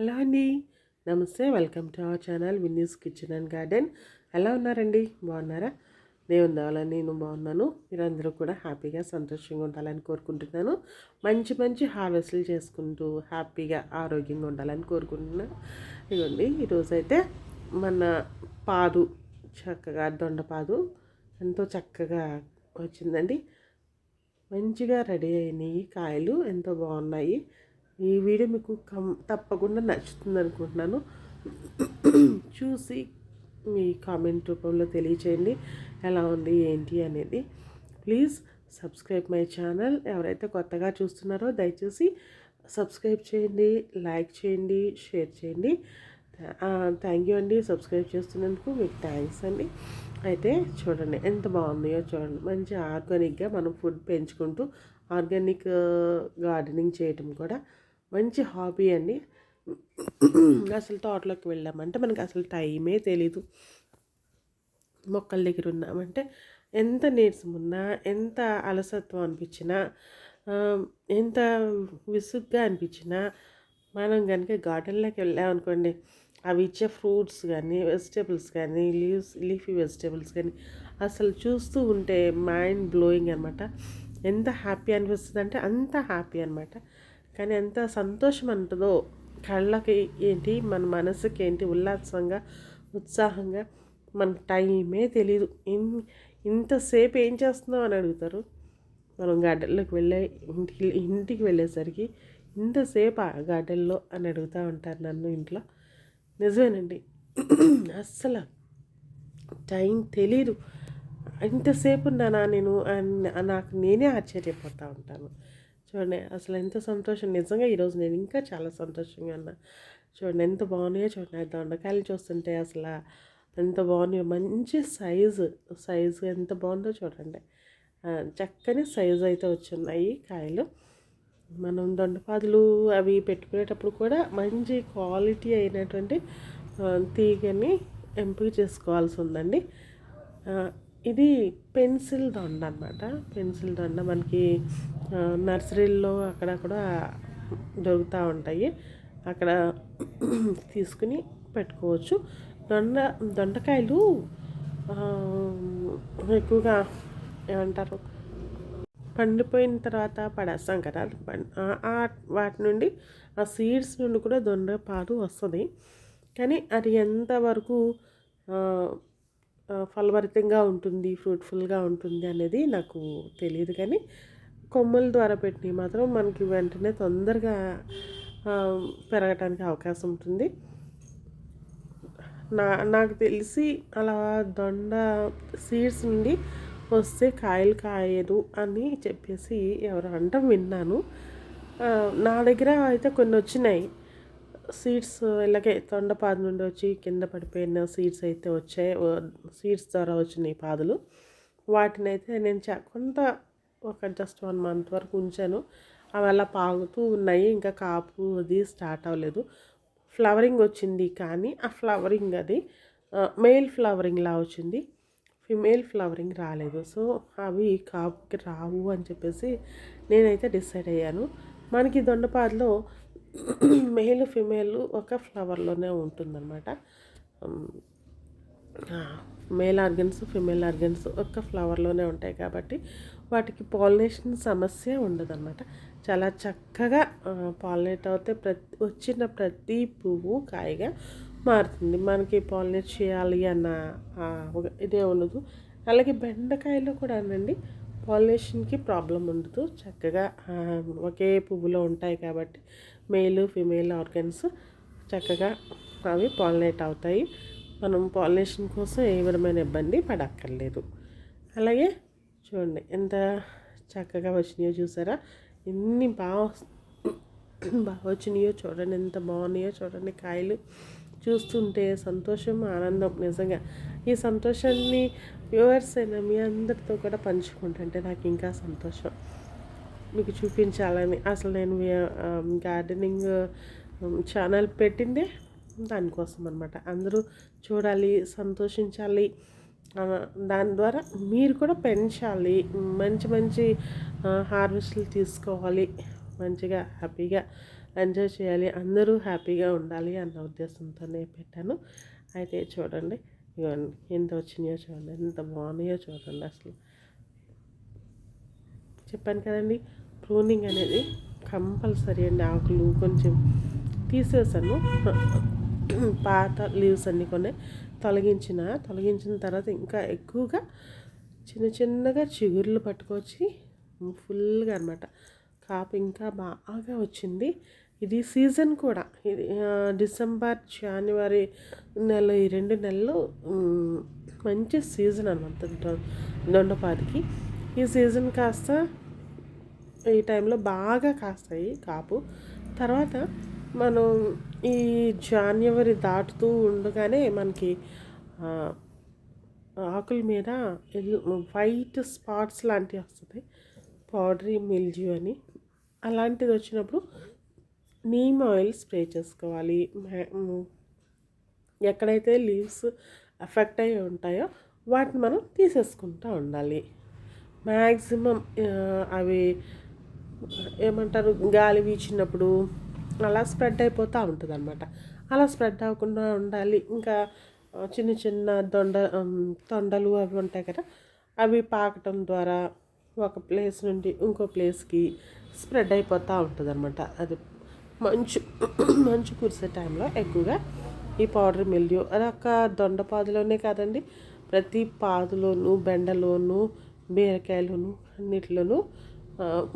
Hello అండి. నమస్తే. Welcome to our channel Vinny's kitchen and garden. ఎలా ఉన్నారండి? బాగున్నారా? దేవుని దావాలని నేను బాగున్నాను. మీరందరూ కూడా హ్యాపీగా సంతోషంగా ఉండాలని కోరుకుంటున్నాను. మంచి మంచి హార్వెస్ట్లు చేసుకుంటూ హ్యాపీగా ఆరోగ్యంగా ఉండాలని కోరుకుంటున్నాను ఇదిగోండి. ఈరోజైతే మన పాదు చక్కగా దొండపాదు ఎంతో చక్కగా వచ్చిందండి. మంచిగా రెడీ అయినాయి కాయలు. ఎంతో బాగున్నాయి. ఈ వీడియో మీకు కం తప్పకుండా నచ్చుతుంది అనుకుంటున్నాను. చూసి మీ కామెంట్ రూపంలో తెలియచేయండి. ఎలా ఉంది ఏంటి అనేది. Please subscribe my channel. ఎవరైతే కొత్తగా చూస్తున్నారో దయచేసి సబ్స్క్రైబ్ చేయండి లైక్ చేయండి షేర్ చేయండి. థ్యాంక్ యూ అండి సబ్స్క్రైబ్ చేస్తున్నందుకు మీకు థ్యాంక్స్ అండి. అయితే చూడండి ఎంత బాగుందో చూడండి. మంచి ఆర్గానిక్గా మనం ఫుడ్ పెంచుకుంటూ ఆర్గానిక్ గార్డెనింగ్ చేయటం కూడా మంచి హాబీ అండి. అసలు తోటలోకి వెళ్ళామంటే మనకి అసలు టైమే తెలీదు. మొక్కల దగ్గర ఉన్నామంటే ఎంత నీరసం ఉన్నా ఎంత అలసత్వం అనిపించినా ఎంత విసుగ్గా అనిపించినా మనం కనుక గార్డెన్లోకి వెళ్ళామనుకోండి అవి ఇచ్చే ఫ్రూట్స్ కానీ వెజిటేబుల్స్ కానీ లీవ్స్ లీఫీ వెజిటేబుల్స్ కానీ అసలు చూస్తూ ఉంటే మైండ్ బ్లోయింగ్ అనమాట ఎంత హ్యాపీ అనిపిస్తుంది అంటే అంత హ్యాపీ అనమాట కానీ ఎంత సంతోషం అంటుందో కళ్ళకి ఏంటి మన మనసుకి ఏంటి ఉల్లాసంగా ఉత్సాహంగా మన టైమే తెలీదు. ఇంతసేపు ఏం చేస్తున్నాం అని అడుగుతారు. మనం గార్డెన్లోకి వెళ్ళే ఇంటికి ఇంటికి వెళ్ళేసరికి ఇంతసేపు ఆ గార్డెన్లో అని అడుగుతూ ఉంటారు నన్ను ఇంట్లో. నిజమేనండి. అస్సలు టైం తెలీదు. ఇంతసేపు ఉన్నానా నేను నాకు నేనే ఆశ్చర్యపోతూ ఉంటాను. చూడండి అసలు ఎంత సంతోషం. నిజంగా ఈరోజు నేను ఇంకా చాలా సంతోషంగా ఉన్నా. చూడండి ఎంత బాగున్నాయో చూడండి దొండకాయలు చూస్తుంటే అసలు ఎంత బాగున్నాయో. మంచి సైజు సైజు ఎంత బాగుందో చూడండి. చక్కని సైజు అయితే వచ్చున్నాయి కాయలు. మనం దొండపాదులు అవి పెట్టుకునేటప్పుడు కూడా మంచి క్వాలిటీ అయినటువంటి తీగని ఎంపిక చేసుకోవాల్సి ఉందండి. ఇది పెన్సిల్ దొండ అనమాట పెన్సిల్ దొండ మనకి నర్సరీల్లో అక్కడ కూడా దొరుకుతూ ఉంటాయి. అక్కడ తీసుకుని పెట్టుకోవచ్చు. దొండ దొండకాయలు ఎక్కువగా ఏమంటారు? పండిపోయిన తర్వాత పడేస్తాం కదా వాటి నుండి ఆ సీడ్స్ నుండి కూడా దొండ పాలు వస్తుంది. కానీ అది ఎంతవరకు ఫలభరితంగా ఉంటుంది ఫ్రూట్ఫుల్గా ఉంటుంది అనేది నాకు తెలియదు కానీ కొమ్మల ద్వారా పెట్టినవి మాత్రం మనకి వెంటనే తొందరగా పెరగటానికి అవకాశం ఉంటుంది. నా నాకు తెలిసి అలా దొండ సీడ్స్ నుండి వస్తే కాయలు కాయదు అని చెప్పేసి ఎవరు అంటాం విన్నాను. నా దగ్గర అయితే కొన్ని వచ్చినాయి. సీడ్స్ ఇలాగే తొండపాదు నుండి వచ్చి కింద పడిపోయిన సీడ్స్ అయితే వచ్చాయి. సీడ్స్ ద్వారా వచ్చినాయి పాదులు. వాటిని అయితే నేను కొంత ఒక జస్ట్ వన్ మంత్ వరకు ఉంచాను. అవి అలా పాగుతూ ఉన్నాయి. ఇంకా కాపు అది స్టార్ట్ అవ్వలేదు. ఫ్లవరింగ్ వచ్చింది కానీ ఆ ఫ్లవరింగ్ అది మేల్ ఫ్లవరింగ్లా వచ్చింది. ఫిమేల్ ఫ్లవరింగ్ రాలేదు. సో అవి కాపుకి రావు అని చెప్పేసి నేనైతే డిసైడ్ అయ్యాను. మనకి దొండపాదులో మేల్ ఫిమేల్ ఒక ఫ్లవర్లోనే ఉంటుందన్నమాట. మేల్ ఆర్గన్స్ ఫిమేల్ ఆర్గన్స్ ఒక ఫ్లవర్లోనే ఉంటాయి కాబట్టి వాటికి పాలినేషన్ సమస్య ఉండదన్నమాట. చాలా చక్కగా పాలినేట్ అవుతే ప్రతి వచ్చిన ప్రతి పువ్వు కాయగా మారుతుంది. మనకి పాలినేట్ చేయాలి అన్న ఇదే ఉండదు. అలాగే బెండకాయలో కూడా అనండి పాలినేషన్కి ప్రాబ్లం ఉండదు. చక్కగా ఒకే పువ్వులో ఉంటాయి కాబట్టి మేలు ఫిమేల్ ఆర్గన్స్ చక్కగా అవి పాలినేట్ అవుతాయి. మనం పాలినేషన్ కోసం ఏ విధమైన ఇబ్బంది పడక్కర్లేదు. అలాగే చూడండి ఎంత చక్కగా వచ్చినాయో చూసారా? ఎన్ని బాగా బాగా వచ్చినాయో చూడండి ఎంత బాగున్నాయో చూడండి కాయలు. చూస్తుంటే సంతోషం ఆనందం నిజంగా. ఈ సంతోషాన్ని వ్యూవర్స్ అయినా మీ అందరితో కూడా పంచుకుంటుంటే నాకు ఇంకా సంతోషం. మీకు చూపించాలని. అసలు నేను గార్డెనింగ్ ఛానల్ పెట్టిందే దానికోసం అనమాట అందరూ చూడాలి సంతోషించాలి. దాని ద్వారా మీరు కూడా పెంచాలి. మంచి మంచి హార్వెస్ట్లు తీసుకోవాలి. మంచిగా హ్యాపీగా ఎంజాయ్ చేయాలి. అందరూ హ్యాపీగా ఉండాలి అన్న ఉద్దేశంతోనే పెట్టాను. అయితే చూడండి ఇవన్నీ ఎంత వచ్చినాయో చూడండి ఎంత బాగున్నాయో చూడండి అసలు. చెప్పాను కదండి ప్రూనింగ్ అనేది కంపల్సరీ అండి ఆకులు కొంచెం తీసేసాను. పాత లీవ్స్ అన్నీ కొన్ని తొలగించిన తొలగించిన తర్వాత ఇంకా ఎక్కువగా చిన్న చిన్నగా చిగుర్లు పట్టుకొచ్చి ఫుల్గా అనమాట కాపు ఇంకా బాగా వచ్చింది. ఇది సీజన్ కూడా. ఇది డిసెంబర్ జనవరి నెల ఈ రెండు నెలలు మంచి సీజన్ అనమాట దొండపాదికి. ఈ సీజన్ కాస్త ఈ టైంలో బాగా కాస్తాయి కాపు. తర్వాత మనం ఈ జాన్యవరి దాటుతూ ఉండగానే మనకి ఆకుల మీద వైట్ స్పాట్స్ లాంటివి వస్తుంది పౌడరీ మిల్జ్యూ అని. అలాంటిది వచ్చినప్పుడు నీమ్ ఆయిల్ స్ప్రే చేసుకోవాలి. ఎక్కడైతే లీవ్స్ ఎఫెక్ట్ అయి ఉంటాయో వాటిని మనం తీసేసుకుంటూ ఉండాలి. మ్యాక్సిమం అవి ఏమంటారు గాలి వీచినప్పుడు అలా స్ప్రెడ్ అయిపోతూ ఉంటుంది అనమాట అలా స్ప్రెడ్ అవ్వకుండా ఉండాలి. ఇంకా చిన్న చిన్న దొండ తొండలు అవి ఉంటాయి కదా అవి పాకటం ద్వారా ఒక ప్లేస్ నుండి ఇంకో ప్లేస్కి స్ప్రెడ్ అయిపోతూ ఉంటుంది అనమాట అది మంచు మంచు కురిసే టైంలో ఎక్కువగా ఈ పౌడర్ మిల్యూ అదొక దొండపాదులోనే కాదండి ప్రతి పాదులోనూ బెండలోనూ బీరకాయలను అన్నిట్లోనూ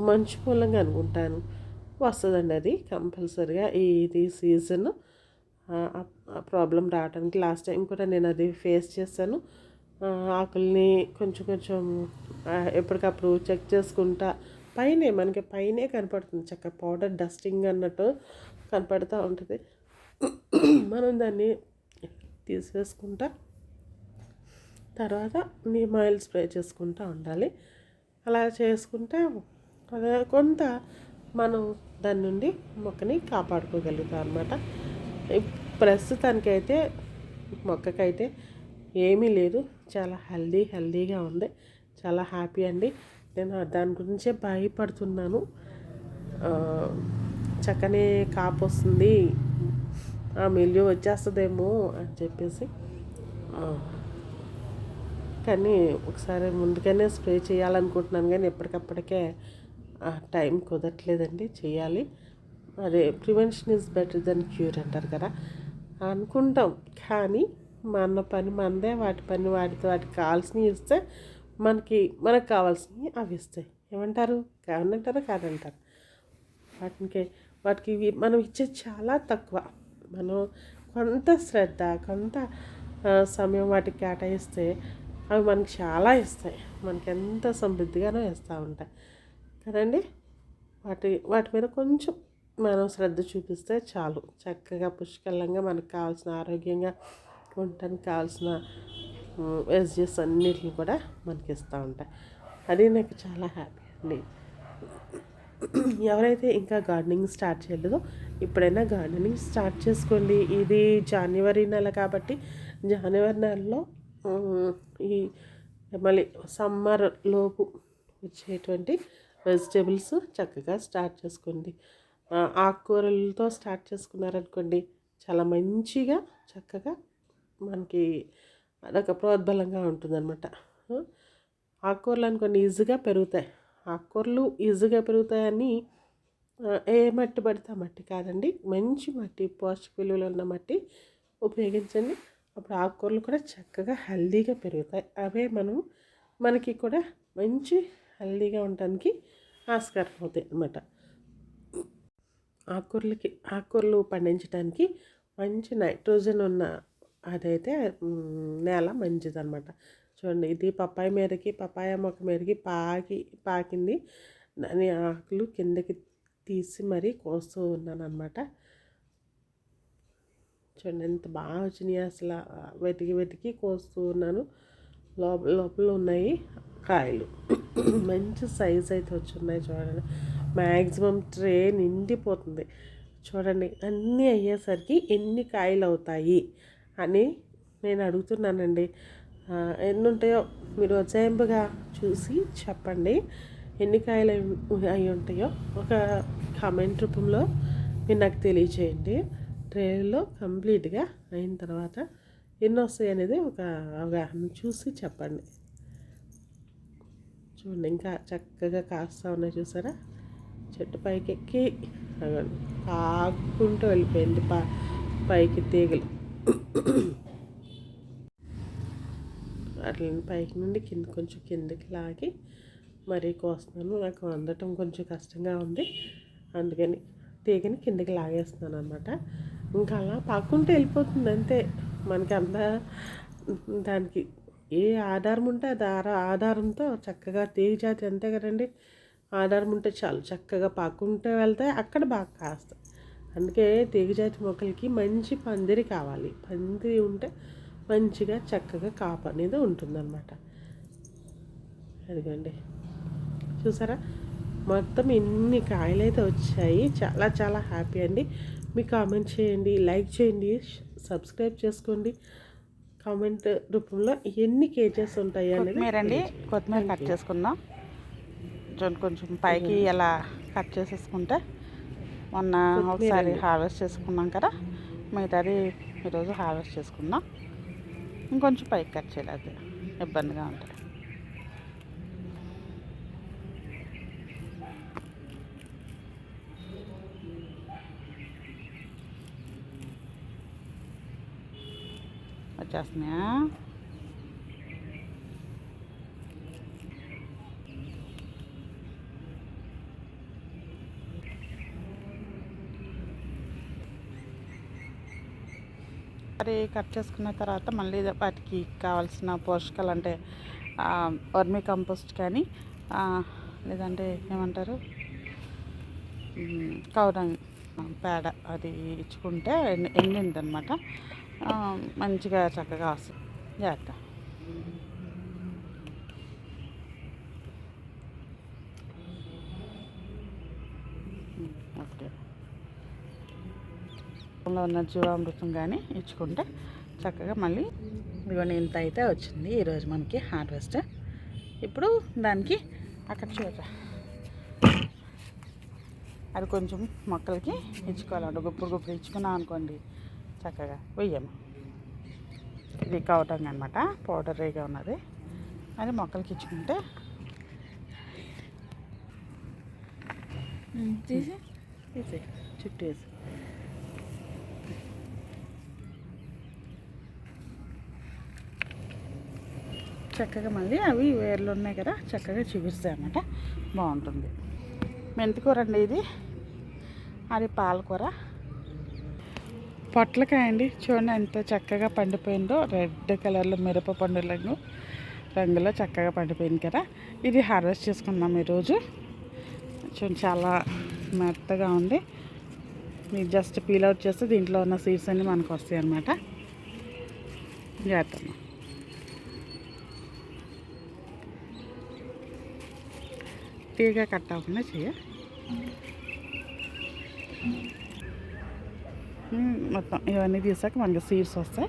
మంచి మూలంగా అనుకుంటాను. వస్తుందండి అది కంపల్సరిగా ఇది సీజన్ ప్రాబ్లం రావడానికి లాస్ట్ టైం కూడా నేను అది ఫేస్ చేశాను. ఆకుల్ని కొంచెం కొంచెం ఎప్పటికప్పుడు చెక్ చేసుకుంటా. పైనే మనకి పైనే కనపడుతుంది. చక్క పౌడర్ డస్టింగ్ అన్నట్టు కనపడుతూ ఉంటుంది. మనం దాన్ని తీసేసుకుంటా. తర్వాత నీమ్ ఆయిల్ స్ప్రే చేసుకుంటూ ఉండాలి. అలా చేసుకుంటే కొంత మనం దాని నుండి మొక్కని కాపాడుకోగలుగుతాం అనమాట ప్రస్తుతానికైతే మొక్కకైతే ఏమీ లేదు. చాలా హెల్దీ హెల్దీగా ఉంది. చాలా హ్యాపీ అండి. నేను దాని గురించే భయపడుతున్నాను. చక్కనే కాపు వస్తుంది. ఆ మిల్లు వచ్చేస్తుందేమో అని చెప్పేసి కానీ ఒకసారి ముందుగానే స్ప్రే చేయాలనుకుంటున్నాను కానీ ఎప్పటికప్పటికే టైం కుదరట్లేదండి చేయాలి. అదే prevention is better than cure అంటారు కదా. అనుకుంటాం కానీ మన పని మనదే వాటి పని వాటితో వాటికి కావాల్సినవి ఇస్తే మనకి మనకు కావాల్సినవి అవి ఇస్తాయి. ఏమంటారు? కావనంటారా కాదంటారు. వాటికి వాటికి మనం ఇచ్చేది చాలా తక్కువ. మనం కొంత శ్రద్ధ కొంత సమయం వాటికి కేటాయిస్తే అవి మనకి చాలా ఇస్తాయి. మనకి ఎంత సమృద్ధిగానో ఇస్తూ ఉంటాయి. కదండి? వాటి వాటి మీద కొంచెం మనం శ్రద్ధ చూపిస్తే చాలు. చక్కగా పుష్కలంగా మనకు కావాల్సిన ఆరోగ్యంగా ఉండటానికి కావాల్సిన వెజిటేస్ అన్నిటిని కూడా మనకి ఇస్తూ ఉంటాయి. అది నాకు చాలా హ్యాపీ అండి. ఎవరైతే ఇంకా గార్డెనింగ్ స్టార్ట్ చేయలేదో ఇప్పుడైనా గార్డెనింగ్ స్టార్ట్ చేసుకోండి. ఇది జనవరి నెల కాబట్టి జనవరి నెలలో ఈ మళ్ళీ సమ్మర్ లోపు వచ్చేటువంటి వెజిటేబుల్స్ చక్కగా స్టార్ట్ చేసుకోండి. ఆకుకూరలతో స్టార్ట్ చేసుకున్నారనుకోండి చాలా మంచిగా చక్కగా మనకి అదొక ప్రోద్బలంగా ఉంటుందన్నమాట. ఆకుకూరలు అనుకోండి ఈజీగా పెరుగుతాయి. ఆకుకూరలు ఈజీగా పెరుగుతాయని ఏ మట్టి పడితే మట్టి కాదండి మంచి మట్టి పోషక విలువలు ఉన్న మట్టి ఉపయోగించండి. అప్పుడు ఆకుకూరలు కూడా చక్కగా హెల్దీగా పెరుగుతాయి. అవే మనం మనకి కూడా మంచి హెల్దీగా ఉండడానికి ఆస్కారం అవుతాయి అన్నమాట. ఆకుకూరలకి ఆకుకూరలు పండించడానికి మంచి నైట్రోజన్ ఉన్న అదైతే నేల మంచిదన్నమాట. చూడండి ఇది పప్పాయి మీదకి పప్పాయ మొక్క మీదకి పాకి పాకింది. దాని ఆకులు కిందకి తీసి మరీ కోస్తూ ఉన్నాను అనమాట చూడండి ఎంత బాగా వచ్చినాయి అసలు. వెతికి వెతికి కోస్తూ ఉన్నాను. లోపల లోపల ఉన్నాయి కాయలు. మంచి సైజ్ అయితే వచ్చున్నాయి చూడండి. మ్యాక్సిమం ట్రే నిండిపోతుంది. చూడండి అన్నీ అయ్యేసరికి ఎన్ని కాయలు అవుతాయి అని నేను అడుగుతున్నానండి. ఎన్ని ఉంటాయో మీరు వచ్చేంపుగా చూసి చెప్పండి. ఎన్ని కాయలు అయి ఉంటాయో ఒక కామెంట్ రూపంలో మీరు నాకు తెలియచేయండి. ట్రైలో కంప్లీట్గా అయిన తర్వాత ఎన్ని వస్తాయి అనేది ఒక అవగాహన చూసి చెప్పండి. చూడండి ఇంకా చక్కగా కాస్తా ఉన్నాయి చూసారా? చెట్టు పైకి ఎక్కి అవ్వండి కాకుంటూ వెళ్ళిపోయింది పా పైకి తీగలు. అట్లని పైకి నుండి కింద కొంచెం కిందకి లాగి మరీ కోస్తున్నాను. నాకు అందటం కొంచెం కష్టంగా ఉంది. అందుకని తీగని కిందకి లాగేస్తున్నాను అనమాట ఇంకా అలా పాక్కుంటే వెళ్ళిపోతుంది అంతే. మనకి అంత దానికి ఏ ఆధారం ఉంటే అది ఆరా- ఆధారంతో చక్కగా తీగ జాతి అంతే కదండి. ఆధారం ఉంటే చాలు చక్కగా పాక్కుంటే వెళ్తే అక్కడ బాగా కాస్తాయి. అందుకే తీగజాతి మొక్కలకి మంచి పందిరి కావాలి. పందిరి ఉంటే మంచిగా చక్కగా కాపు అనేది ఉంటుందన్నమాట. అదిగోండి. చూసారా? మొత్తం ఇన్ని కాయలు అయితే వచ్చాయి. చాలా చాలా హ్యాపీ అండి. మీ కామెంట్ చేయండి లైక్ చేయండి సబ్స్క్రైబ్ చేసుకోండి. కామెంట్ రూపంలో ఎన్ని కేజెస్ ఉంటాయి అనేది కొత్తిమీర అండి. కొత్తిమీర కట్ చేసుకుందాం. కొంచెం పైకి అలా కట్ చేసేసుకుంటే మొన్న ఒకసారి హార్వెస్ట్ చేసుకున్నాం కదా మిగతాది ఈరోజు హార్వెస్ట్ చేసుకుందాం. ఇంకొంచెం పైకి కట్ చేయాలి ఇబ్బందిగా ఉంటుంది. వచ్చేస్తున్నాయా? మరి కట్ చేసుకున్న తర్వాత మళ్ళీ వాటికి కావాల్సిన పోషకాలు అంటే వర్మీ కంపోస్ట్ కానీ లేదంటే ఏమంటారు? కౌరం పేడ అది ఇచ్చుకుంటే ఎండి ఎండింది అనమాట మంచిగా చక్కగా వస్తుంది. జాగ్రత్త. ఓకే. ఉన్న జీవామృతం కానీ ఇచ్చుకుంటే చక్కగా మళ్ళీ ఇదిగోండి ఇంత అయితే వచ్చింది. ఈరోజు మనకి హార్వెస్ట్. ఇప్పుడు దానికి అక్కడ చూడ అది కొంచెం మొక్కలకి ఇచ్చుకోవాలండి గుప్పుడు గుప్పుడు ఇచ్చుకున్నాం అనుకోండి. చక్కగా వెయ్యము ఇది కవటంగా అనమాట పౌడర్ రేగా ఉన్నది. అది మొక్కలకి ఇచ్చుకుంటే. తీసి. తీసి. చుట్టూ వేసి. చక్కగా మళ్ళీ అవి వేర్లు ఉన్నాయి కదా చక్కగా చూపిస్తాయి అన్నమాట. బాగుంటుంది. మెంతికూర అండి ఇది. అది పాలకూర. పొట్లకాయ అండి చూడండి ఎంత చక్కగా పండిపోయిందో. రెడ్ కలర్లో మిరప పండు రంగు రంగులో చక్కగా పండిపోయింది కదా. ఇది హార్వెస్ట్ చేసుకున్నాం ఈరోజు. చూడండి చాలా మెత్తగా ఉంది. మీరు జస్ట్ పీల్ అవుట్ చేస్తే దీంట్లో ఉన్న సీడ్స్ అన్నీ మనకు వస్తాయి అన్నమాట. జాగ్రత్త తీగ కట్ అవ్వకుండా చేయ మొత్తం ఇవన్నీ తీసాక మనకి సీడ్స్ వస్తాయి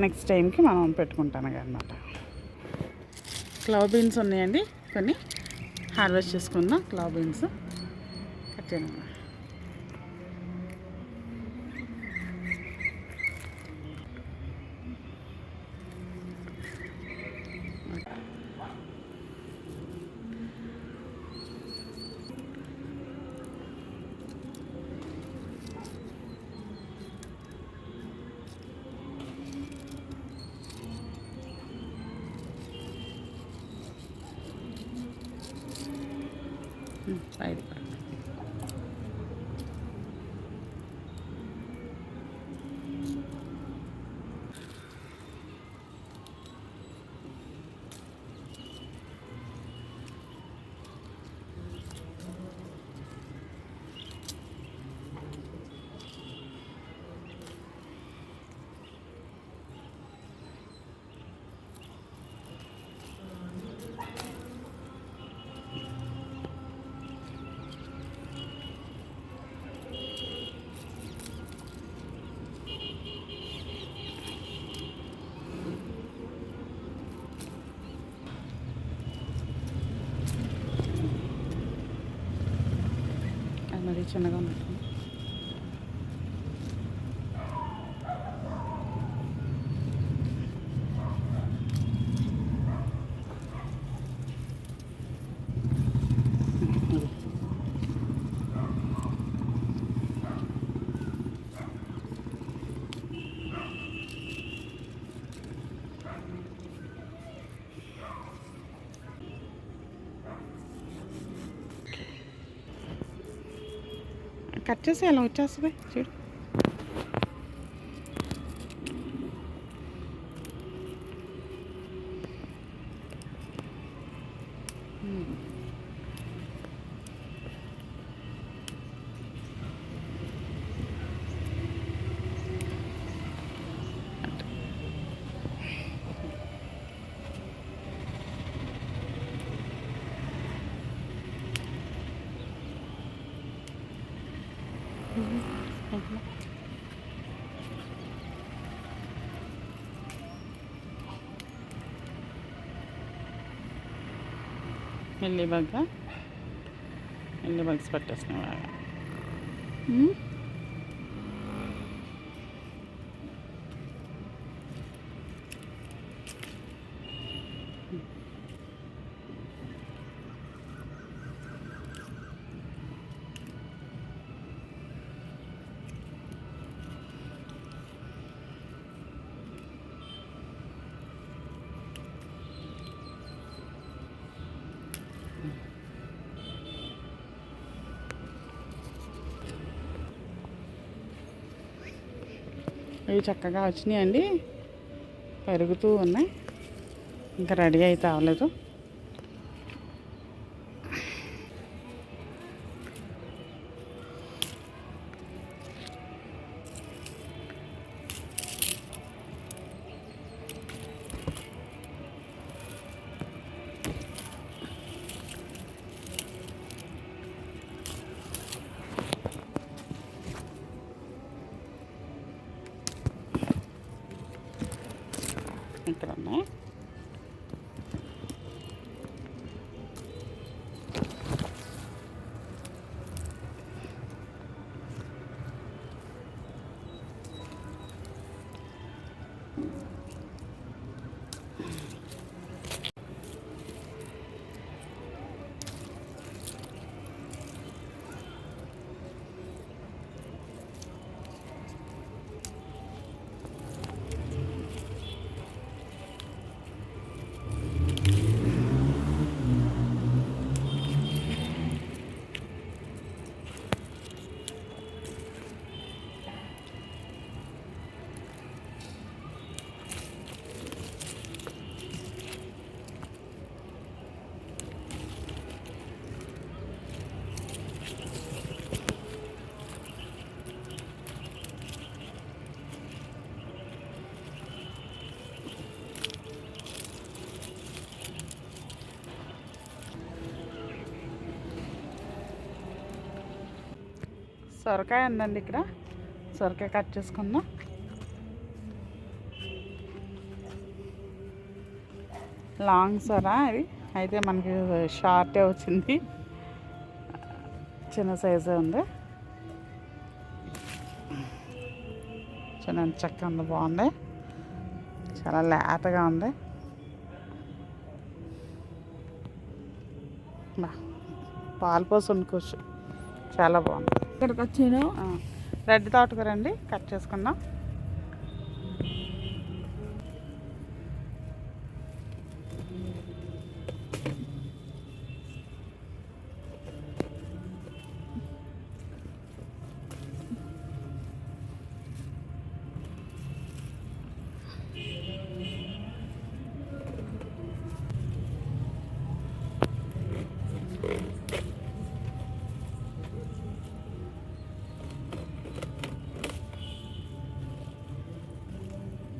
నెక్స్ట్ టైంకి మనం పెట్టుకుంటాను అనమాట క్లవ్ బీన్స్ ఉన్నాయండి. కొన్ని. హార్వెస్ట్ చేసుకుందాం. క్లవ్ బీన్స్ కట్ చేయండి చిన్నగా ఉన్నట్టుంది కట్ చేసి ఎలా వచ్చేస్తుంది. చూడు. మిల్లీ బగ్గ మిల్లీ బగ్స్ పట్టేసినాయి బాగా hmm? ఇవి చక్కగా వచ్చినాయండి. పెరుగుతూ ఉన్నాయి. ఇంకా రెడీ అయితే అవ్వలేదు. ఇక్కడ ఉన్నాయి సొరకాయ ఉందండి ఇక్కడ. సొరకాయ కట్ చేసుకుందాం. లాంగ్ సొర ఇది. అయితే మనకి షార్టే వచ్చింది. చిన్న సైజే ఉంది. చిన్న చక్క ఉంది బాగుంది. చాలా లేతగా ఉంది. పాలు పోసి వండుకోవచ్చు. చాలా బాగుంది. ఇక్కడికి వచ్చాను. రెడ్ తోటకూర అండి కట్ చేసుకుందాం.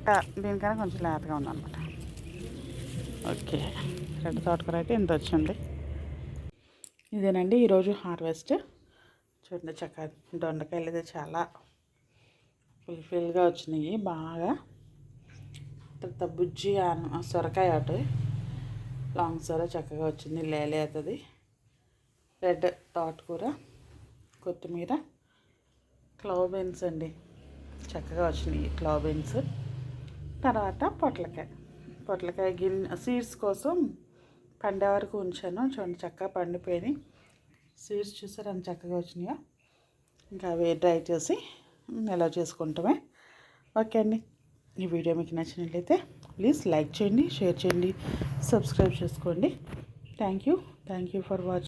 ఇంకా దీనికన్నా కొంచెం లేతగా ఉందన్నమాట. ఓకే. రెడ్ తోటకూర అయితే ఇంత వచ్చింది. ఇదేనండి ఈరోజు హార్వెస్ట్. చూడండి చక్క దొండకాయలు అయితే చాలా ఫుల్ఫిల్గా వచ్చినాయి బాగా. తర్వాత బుజ్జి సొరకాయ అటు. లాంగ్ సొర చక్కగా వచ్చింది లేలేతది రెడ్ తోటకూర కొత్తిమీర క్లవ్ బీన్స్ అండి. చక్కగా వచ్చినాయి క్లవ్ బీన్స్ తర్వాత పొట్లకాయ. పొట్లకాయ గిన్నె సీడ్స్ కోసం పండే వరకు ఉంచాను. చూడండి చక్కగా పండిపోయినాయి. సీడ్స్ చూసారు అంత చక్కగా వచ్చినాయో? ఇంకా అవి డ్రై చేసి ఎలా చేసుకుంటామే. ఓకే అండి. ఈ వీడియో మీకు నచ్చినట్లయితే ప్లీజ్ లైక్ చేయండి షేర్ చేయండి సబ్స్క్రైబ్ చేసుకోండి. Thank you. Thank you for watching